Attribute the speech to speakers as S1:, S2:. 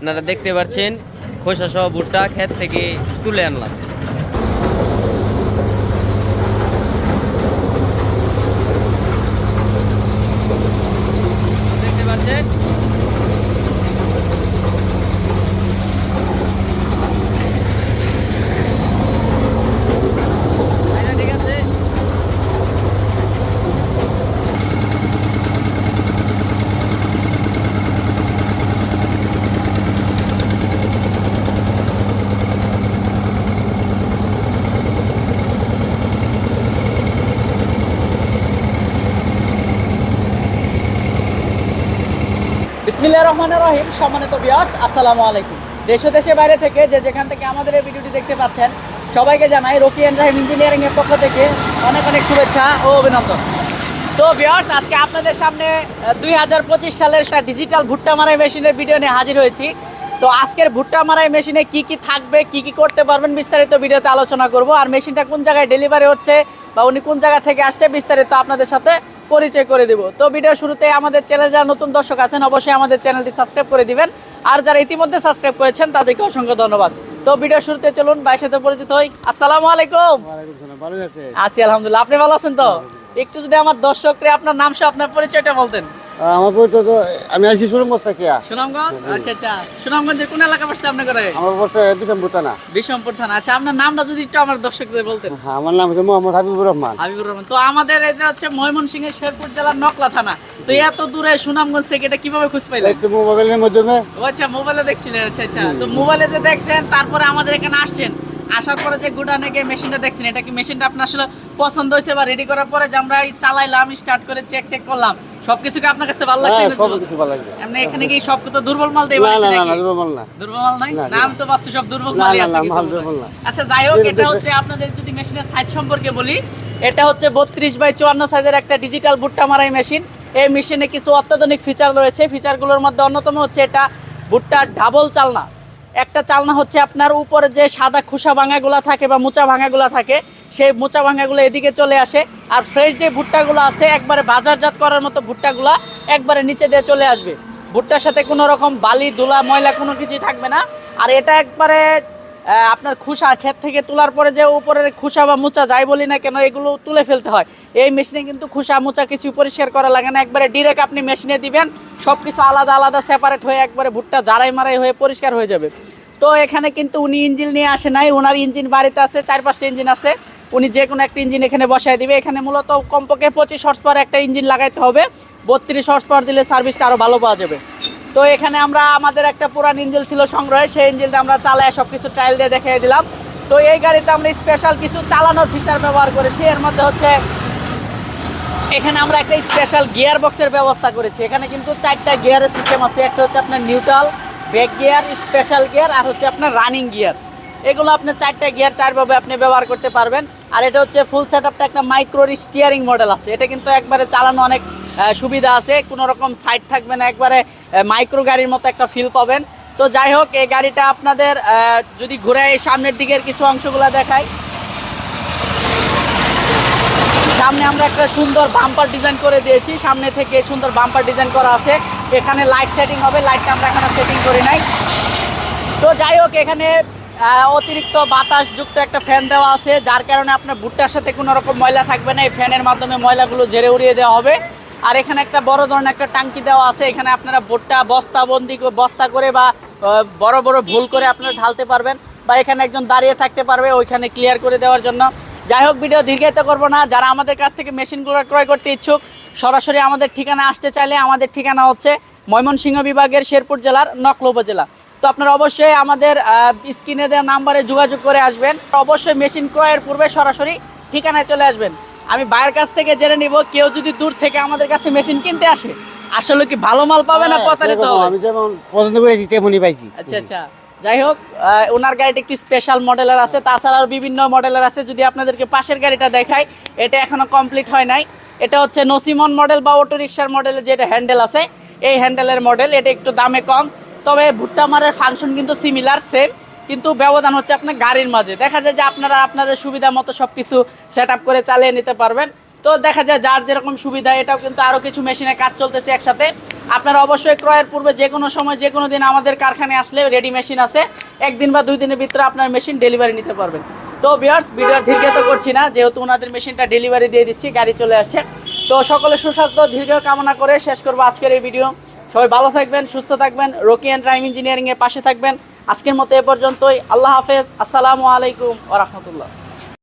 S1: আপনারা দেখতে পাচ্ছেন খোসা সহ ভুট্টা ক্ষেত থেকে তুলে আনলাম দেখতে পাচ্ছেন আচ্ছা, ঠিক আছে
S2: বিসমিল্লাহ রহমান রহিম, সম্মানিত বিয়ার্স আসসালামু আলাইকুম। দেশ দেশে বাইরে থেকে যে যেখান থেকে আমাদের এই ভিডিওটি দেখতে পাচ্ছেন, সবাইকে জানাই রকি অ্যান্ড রাহিম ইঞ্জিনিয়ারিং এর পক্ষ থেকে অনেক অনেক শুভেচ্ছা ও অভিনন্দন। তো বিয়ার্স আজকে আপনাদের সামনে দুই হাজার পঁচিশ সালের ডিজিটাল ভুট্টা মারাই মেশিনের ভিডিও নিয়ে হাজির হয়েছি। তো আজকের ভুট্টা মারাই মেশিনে কি কি থাকবে কি কি করতে পারবেন বিস্তারিত ভিডিওতে আলোচনা করব। আর মেশিনটা কোন জায়গায় ডেলিভারি হচ্ছে বা উনি কোন জায়গা থেকে আসছে বিস্তারিত আপনাদের সাথে পরিচয় করে দিব। তো ভিডিও শুরুতে আমাদের চ্যানেল যারা নতুন দর্শক আছেন অবশ্যই আমাদের চ্যানেলটি সাবস্ক্রাইব করে দিবেন। আর যারা ইতিমধ্যে সাবস্ক্রাইব করেছেন তাদেরকে অসংখ্য ধন্যবাদ। তো ভিডিও শুরুতে চলুন ভাইয়ের সাথে পরিচিত হই। আসসালামু আলাইকুম।
S3: আছি
S2: আলহামদুলিল্লাহ। আপনি ভালো আছেন তো? একটু যদি আমার দর্শকরে আপনার নাম সহ আপনার পরিচয়টা বলতেন।
S3: আমার পরিচয় তো আমি আসি সুরমগঞ্জ থেকে।
S2: সুনামগঞ্জ আচ্ছা আচ্ছা। সুনামগঞ্জের কোন এলাকা পড়ছে আপনি করে
S3: আমার পরিচয় বিশাম ভুটানা
S2: বিশমপুর থানা। আচ্ছা আপনার নামটা যদি একটু আমার দর্শকদের বলতেন।
S3: হ্যাঁ আমার নাম হচ্ছে মোহাম্মদ হাবিবুর রহমান।
S2: হাবিবুর রহমান। তো আমাদের এটা হচ্ছে ময়মনসিংহের শেরপুর জেলার নকলা থানা। তো এত দূরে সুনামগঞ্জ থেকে এটা কীভাবে খুঁজ পাইলেন?
S3: একটু মোবাইলের মাধ্যমে।
S2: ও আচ্ছা মোবাইলে দেখছিলেন। আচ্ছা আচ্ছা। তো মোবাইলে যে দেখছেন তারপরে আমাদের এখানে আসছেন। আসার পরে যে গুডানে গিয়ে মেশিনটা দেখছেন এটা কি মেশিনটা আপনার আসলে পছন্দ হয়েছে বা রেডি করার পরে যে আমরা চালাইলাম স্টার্ট করে চেক টেক করলাম। সবকিছু কি আপনার কাছে ভালো লাগছে
S3: হ্যাঁ
S2: নাকি?
S3: ভালো লাগবে
S2: এমনি এখানে কি সব দুর্বল মাল দিয়ে
S3: না
S2: বানাইছে
S3: না না
S2: নাকি?
S3: না দুর্বল না।
S2: দুর্বল মাল নাই?
S3: না,
S2: আমি তো ভাবছি সব দুর্বল মালই আছে কিছু
S3: মাল।
S2: আচ্ছা যাই হোক এটা হচ্ছে আপনাদের যদি মেশিনের সাইজ সম্পর্কে বলি এটা হচ্ছে বত্রিশ বাই চুয়ান্ন সাইজের একটা ডিজিটাল ভুট্টা মারাই মেশিন এই মেশিনে কিছু অত্যাধুনিক ফিচার রয়েছে। ফিচারগুলোর মধ্যে অন্যতম হচ্ছে এটা ভুট্টার ডাবল চালনা। একটা চালনা হচ্ছে আপনার উপরে যে সাদা খোসা ভাঙাগুলো থাকে বা মোচা ভাঙাগুলো থাকে, সেই মোচা ভাঙাগুলো এদিকে চলে আসে। আর ফ্রেশ যে ভুট্টাগুলো আছে, একবারে বাজারজাত করার মতো ভুট্টাগুলো একবারে নিচে দিয়ে চলে আসবে। ভুট্টার সাথে কোনো রকম বালি ধুলা ময়লা কোনো কিছুই থাকবে না। আর এটা একবারে আপনার খুসা ক্ষেত থেকে তোলার পরে যে উপরের খুসা বা মোচা যাই বলি না কেন, এগুলো তুলে ফেলতে হয়। এই মেশিনে কিন্তু খুসা, মোচা কিছু পরিষ্কার করা লাগে না। একবারে ডিরেক্ট আপনি মেশিনে দিবেন সব কিছু আলাদা আলাদা সেপারেট হয়ে একবারে ভুট্টা জারাই মারাই হয়ে পরিষ্কার হয়ে যাবে। তো এখানে কিন্তু উনি ইঞ্জিন নিয়ে আসে নাই ওনার ইঞ্জিন বাড়িতে আছে, চার পাঁচটা ইঞ্জিন আছে। উনি যে কোনো একটা ইঞ্জিন এখানে বসায় দিবে। এখানে মূলত কমপক্ষে পঁচিশ হর্স পাওয়ার একটা ইঞ্জিন লাগাইতে হবে। বত্রিশ হর্স পাওয়ার দিলে সার্ভিসটা আরও ভালো পাওয়া যাবে। তো এখানে আমরা, আমাদের একটা পুরান ইঞ্জিন ছিল সংগ্রহে, সেই ইঞ্জিনটা আমরা চালায় সব কিছু ট্রায়াল দিয়ে দেখিয়ে দিলাম। তো এই গাড়িতে আমরা স্পেশাল কিছু চালানোর ফিচার ব্যবহার করেছি। এর মধ্যে হচ্ছে এখানে আমরা একটা স্পেশাল গিয়ার বক্সের ব্যবস্থা করেছি। এখানে কিন্তু চারটা গিয়ারের সিস্টেম আছে। একটা হচ্ছে আপনার neutral back gear special gear আর হচ্ছে আপনার রানিং গিয়ার এগুলো আপনি চারটা গিয়ার চারভাবে আপনি ব্যবহার করতে পারবেন। আর এটা হচ্ছে ফুল সেট আপটা একটা মাইক্রো স্টিয়ারিং মডেল আছে। এটা কিন্তু একবারে চালানো অনেক সুবিধা আছে। কোনো রকম সাইড থাকবে না। একবারে মাইক্রো গাড়ির মতো একটা ফিল পাবেন। তো যাই হোক, এই গাড়িটা আপনাদের যদি ঘুরে সামনের দিকের কিছু অংশগুলো দেখাই। সামনে আমরা একটা সুন্দর বাম্পার ডিজাইন করে দিয়েছি। সামনে থেকে সুন্দর বাম্পার ডিজাইন করা আছে। এখানে লাইট সেটিং হবে লাইটটা আমরা এখানে সেটিং করি নাই। তো যাই হোক, এখানে অতিরিক্ত বাতাসযুক্ত একটা ফ্যান দেওয়া আছে, যার কারণে আপনার ভুট্টার সাথে কোনো রকম ময়লা থাকবে না। এই ফ্যানের মাধ্যমে ময়লাগুলো ঝেড়ে উড়িয়ে দেওয়া হবে। আর এখানে একটা বড় ধরনের একটা টাঙ্কি দেওয়া আছে। এখানে আপনারা ভুট্টা বস্তা বন্দি করে- বস্তা করে বা বড় বড় ভুল করে আপনারা ঢালতে পারবেন বা এখানে একজন দাঁড়িয়ে থাকতে পারবে, ওইখানে ক্লিয়ার করে দেওয়ার জন্য। যাই হোক ভিডিও দীর্ঘায়িত করব না। যারা আমাদের কাছ থেকে মেশিনগুলো ক্রয় করতে ইচ্ছুক সরাসরি আমাদের ঠিকানা আসতে চাইলে আমাদের ঠিকানা হচ্ছে ময়মনসিংহ বিভাগের শেরপুর জেলার নকল উপজেলা। তো আপনারা অবশ্যই আমাদের স্ক্রিনে দেওয়া নাম্বারে যোগাযোগ করে আসবেন। অবশ্যই মেশিন ক্রয়ের পূর্বে সরাসরি ঠিকানায় চলে আসবেন। আমি বাইরের কাছ থেকে জেনে নিব কেউ যদি দূর থেকে আমাদের কাছে মেশিন কিনতে আসে আসলে কি ভালো মাল পাবে না
S3: হ্যাঁ,
S2: প্রতারিত
S3: আমি যেমন পছন্দ তেমনই পাইছি।
S2: আচ্ছা আচ্ছা। যাই হোক ওনার গাড়িটা একটু স্পেশাল মডেলের আছে, তাছাড়া তাছাড়াও বিভিন্ন মডেলের আছে, যদি আপনাদেরকে পাশের গাড়িটা দেখাই, এটা এখনও কমপ্লিট হয় নাই। এটা হচ্ছে নসিমন মডেল বা অটো রিক্সার মডেলের যেটা হ্যান্ডেল আছে, এই হ্যান্ডেলের মডেল এটা একটু দামে কম। তবে ভুট্টা মারের ফাংশন কিন্তু সিমিলার সেম কিন্তু ব্যবধান হচ্ছে আপনার গাড়ির মাঝে। দেখা যায় যে আপনারা আপনাদের সুবিধা মতো সব কিছু সেট করে চালিয়ে নিতে পারবেন। তো দেখা যায় যার যেরকম সুবিধা, এটাও কিন্তু আরও কিছু মেশিনে কাজ চলতেছে একসাথে। আপনারা অবশ্যই ক্রয়ের পূর্বে যে কোনো সময়, যে কোনো দিন আমাদের কারখানায় আসলে রেডি মেশিন আছে। একদিন বা দুই দিনের ভিতরে আপনার মেশিন ডেলিভারি নিতে পারবেন। তো বিয়ার্স ভিডিও দীর্ঘত করছি না, যেহেতু ওনাদের মেশিনটা ডেলিভারি দিয়ে দিচ্ছি, গাড়ি চলে আসছে। তো সকলে সুস্বাস্থ্য, দীর্ঘ কামনা করে শেষ করব আজকের এই ভিডিও সবাই ভালো থাকবেন, সুস্থ থাকবেন রকি অ্যান্ড টাইম ইঞ্জিনিয়ারিংয়ের পাশে থাকবেন। আজকের মতো এ পর্যন্তই। আল্লাহ হাফেজ। আসসালামু আলাইকুম ওরহমতুল্লাহ